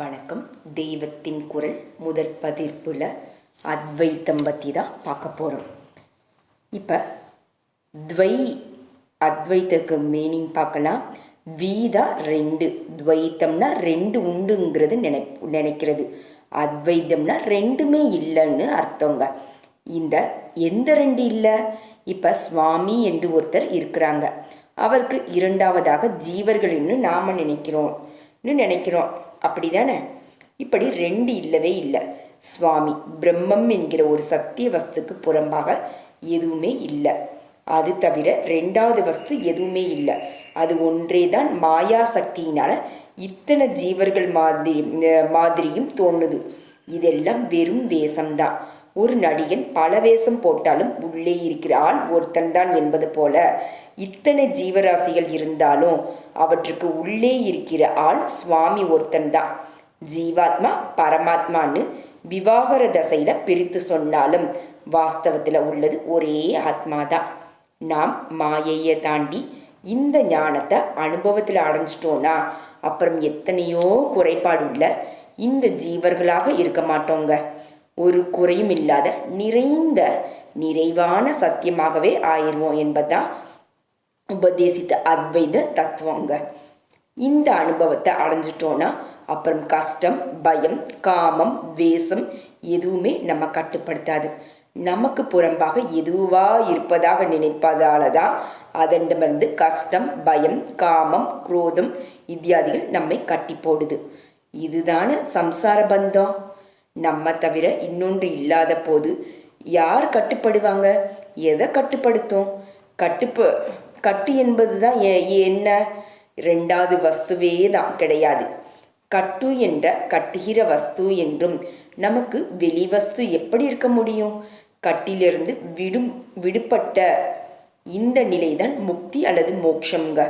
வணக்கம். தெய்வத்தின் குரல் முதல் பதிப்பில் அத்வைத்தம் பற்றி தான் பார்க்க போகிறோம் இப்போ துவை அத்வைத்தக்கு மீனிங் பார்க்கலாம். வீதா ரெண்டு துவைத்தம்னா ரெண்டு உண்டுங்கிறது நினை நினைக்கிறது. அத்வைத்தம்னா ரெண்டுமே இல்லைன்னு அர்த்தங்க. இந்த எந்த ரெண்டு இல்லை? இப்போ சுவாமி என்று ஒருத்தர் இருக்கிறாங்க. அவருக்கு இரண்டாவதாக ஜீவர்கள்னு நாம் நினைக்கிறோம்னு நினைக்கிறோம். அப்படிதானே? இப்படி ரெண்டு இல்லவே இல்லை. சுவாமி பிரம்மம் என்கிற ஒரு சத்திய வஸ்துக்கு புறம்பாக எதுவுமே இல்லை. அது தவிர ரெண்டாவது வஸ்து எதுவுமே இல்லை. அது ஒன்றே தான் மாயா சக்தியினால இத்தனை ஜீவர்கள் மாதிரி மாதிரியும் தோணுது. இதெல்லாம் வெறும் வேஷம்தான். ஒரு நடிகன் பல வேஷம் போட்டாலும் உள்ளே இருக்கிற ஆள் ஒருத்தன்தான் என்பது போல இத்தனை ஜீவராசிகள் இருந்தாலும் அவற்றுக்கு உள்ளே இருக்கிற ஆள் சுவாமி ஒருத்தன்தான் ஜீவாத்மா பரமாத்மான்னு விவாகர தசையில பிரித்து சொன்னாலும் வாஸ்தவத்தில் உள்ளது ஒரே ஆத்மா தான் நாம் மாயையை தாண்டி இந்த ஞானத்தை அனுபவத்தில் அடைஞ்சிட்டோன்னா அப்புறம் எத்தனையோ குறைபாடு உள்ள இந்த ஜீவர்களாக இருக்க மாட்டோங்க. ஒரு குறையும் இல்லாத நிறைந்த நிறைவான சத்தியமாகவே ஆயிடுவோம் என்பதுதான் உபதேசித்த அத்வைத தத்துவங்க. இந்த அனுபவத்தை அடைஞ்சிட்டோன்னா அப்புறம் கஷ்டம் பயம் காமம் வேஷம் எதுவுமே நம்ம கட்டுப்படுத்தாது. நமக்கு புறம்பாக எதுவா இருப்பதாக நினைப்பதால தான் அதனிடமிருந்து கஷ்டம் பயம் காமம் குரோதம் இத்தியாதிகள் நம்மை கட்டி போடுது. இதுதான சம்சார பந்தம்? நம்ம தவிர இன்னொன்று இல்லாத போது யார் கட்டுப்படுவாங்க? எதை கட்டுப்படுத்தும்? கட்டுப்ப கட்டு என்பது தான் என்ன? ரெண்டாவது வஸ்துவே தான் கிடையாது. கட்டு என்ற கட்டுகிற வஸ்து என்றும் நமக்கு வெளி வஸ்து எப்படி இருக்க முடியும்? கட்டிலிருந்து விடும் விடுபட்ட இந்த நிலைதான் முக்தி அல்லது மோட்சம்ங்க.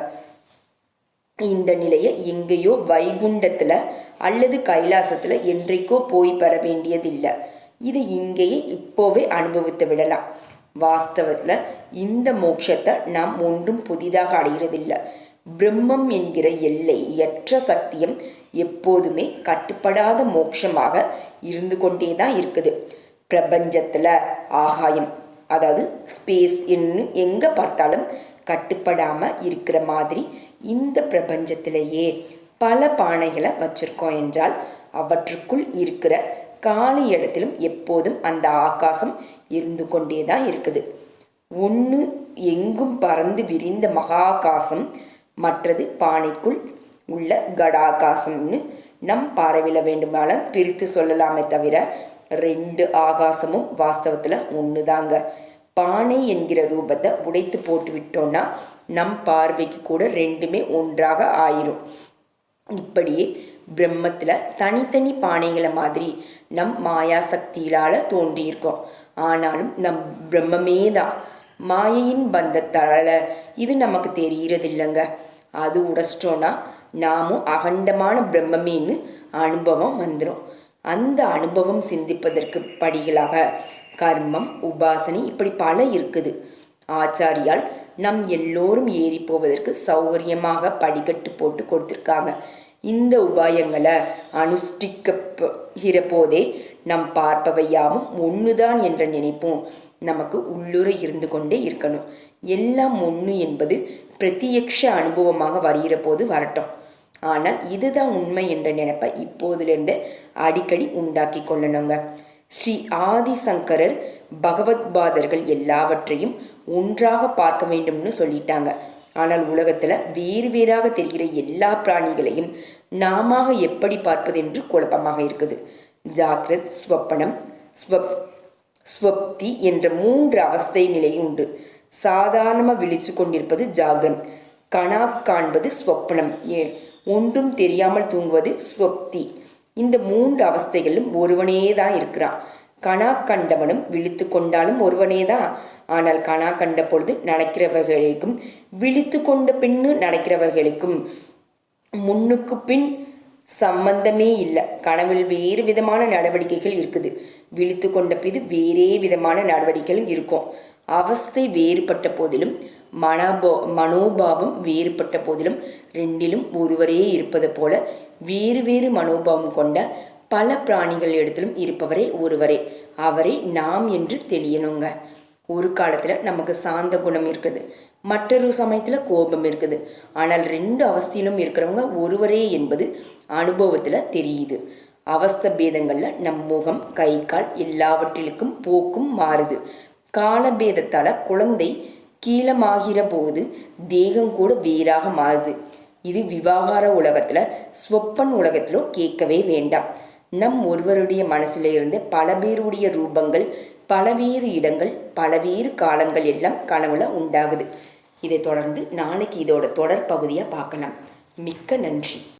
இந்த நிலையை எங்கேயோ வைகுண்டத்தில் அல்லது கைலாசத்தில் என்றைக்கோ போய் பெற வேண்டியதில்லை இது இங்கேயே இப்போவே அனுபவித்து விடலாம். வாஸ்தவத்தில் இந்த மோட்சத்தை நாம் ஒன்றும் புதிதாக அடைகிறதில்லை. பிரம்மம் என்கிற எல்லை எற்ற சக்தியம் எப்போதுமே கட்டுப்படாத மோட்சமாக இருந்து கொண்டே தான் இருக்குது. பிரபஞ்சத்தில் ஆகாயம் அதாவது ஸ்பேஸ் என்று எங்கே பார்த்தாலும் கட்டுப்படாமல் இருக்கிற மாதிரி இந்த பிரபஞ்சத்திலேயே பல பானைகளை வச்சுருக்கோம் என்றால் அவற்றுக்குள் இருக்கிற காலி இடத்திலும் எப்போதும் அந்த ஆகாசம் இருந்து கொண்டே தான் இருக்குது. ஒன்று எங்கும் பறந்து விரிந்த மகாகாசம் மற்றது பானைக்குள் உள்ள கடாகாசம்னு நம் பார்வையில் வேண்டுமானால் பிரித்து சொல்லலாமே தவிர ரெண்டு ஆகாசமும் வாஸ்தவத்தில் ஒன்று தாங்க பானை என்கிற ரூபத்தை உடைத்து போட்டு விட்டோம்னா நம் பார்வைக்கு கூட ரெண்டுமே ஒன்றாக ஆயிரும். இப்படியே பிரம்மத்தில் தனித்தனி பானைகளை மாதிரி நம் மாயா சக்தியிலால் தோன்றியிருக்கோம். ஆனாலும் நம் பிரம்மமே தான் மாயையின் பந்தத்தால் இது நமக்கு தெரிகிறதில்லைங்க. அது உடைச்சிட்டோன்னா நாமும் அகண்டமான பிரம்மமேன்னு அனுபவம் வந்துடும் அந்த அனுபவம் சிந்திப்பதற்கு படிகளாக கர்மம் உபாசனை இப்படி பல இருக்குது. ஆச்சாரியால் நம் எல்லோரும் ஏறி போவதற்கு சௌகரியமாக படிக்கட்டு போட்டு கொடுத்துருக்காங்க. இந்த உபாயங்களை அனுஷ்டிக்கிற போதே நம் பார்ப்பவையாவும் ஒன்றுதான் என்ற நினைப்பும் நமக்கு உள்ளுரை இருந்து கொண்டே இருக்கணும். எல்லாம் ஒன்று என்பது பிரத்யக்ஷ அனுபவமாக வருகிற போது வரட்டும். ஆனால் இதுதான் உண்மை என்ற நினைப்பை இப்போதிலிருந்து அடிக்கடி உண்டாக்கி கொள்ளணுங்க. ஸ்ரீ ஆதிசங்கரர் பகவத்பாதர்கள் எல்லாவற்றையும் ஒன்றாக பார்க்க வேண்டும்னு சொல்லிட்டாங்க. ஆனால் உலகத்தில் வேறு வேறாக தெரிகிற எல்லா பிராணிகளையும் நாம எப்படி பார்ப்பது என்று குழப்பமாக இருக்குது. ஜாக்ரத் ஸ்வப்பனம் ஸ்வப் ஸ்வப்தி என்ற மூன்று அவஸ்தை நிலை உண்டு. சாதாரணமாக விழிச்சு கொண்டிருப்பது ஜாகன் கனா காண்பது ஸ்வப்னம் ஒன்றும் தெரியாமல் தூங்குவது ஸ்வப்தி. இந்த மூன்று அவஸ்தைகளும் ஒருவனே தான் இருக்கிறான். கணா கண்டவனும் விழித்து கொண்டாலும் ஒருவனே தான். ஆனால் கணா கண்ட பொழுது நடக்கிறவர்களுக்கும் விழித்து கொண்ட பின்னு நடக்கிறவர்களுக்கும் முன்னுக்கு பின் சம்பந்தமே இல்லை. கனவில் வேறு விதமான நடவடிக்கைகள் இருக்குது. விழித்து கொண்ட பிது வேறே விதமான நடவடிக்கைகள் இருக்கும். அவஸ்தை வேறுபட்ட போதிலும் மனபோ மனோபாவம் வேறுபட்ட போதிலும் ரெண்டிலும் ஒருவரே இருப்பது போல வேறு வேறு மனோபாவம் கொண்ட பல பிராணிகள் இடத்திலும் இருப்பவரே ஒருவரே. அவரே நாம் என்று தெரியணுங்க ஒரு காலத்தில் நமக்கு சாந்த குணம் இருக்குது. மற்றொரு சமயத்தில் கோபம் இருக்குது. ஆனால் ரெண்டு அவஸ்தையிலும் இருக்கிறவங்க ஒருவரே என்பது அனுபவத்தில் தெரியுது. அவஸ்த பேதங்களில் நம் முகம் கை கால் எல்லாவற்றிற்கும் போக்கும் மாறுது. காலபேதத்தால் குழந்தை கீழமாகிற போது தேகம் கூட வேறாக மாறுது. இது விவாகார உலகத்தில் சொப்பன் உலகத்திலோ கேட்கவே வேண்டாம். நம் ஒருவருடைய மனசில் இருந்து பல பேருடைய ரூபங்கள் பலவேறு இடங்கள் பலவேறு காலங்கள் எல்லாம் கனவுல உண்டாகுது. இதை தொடர்ந்து நாளைக்கு இதோட தொடர் பகுதியாக பார்க்கலாம். மிக்க நன்றி.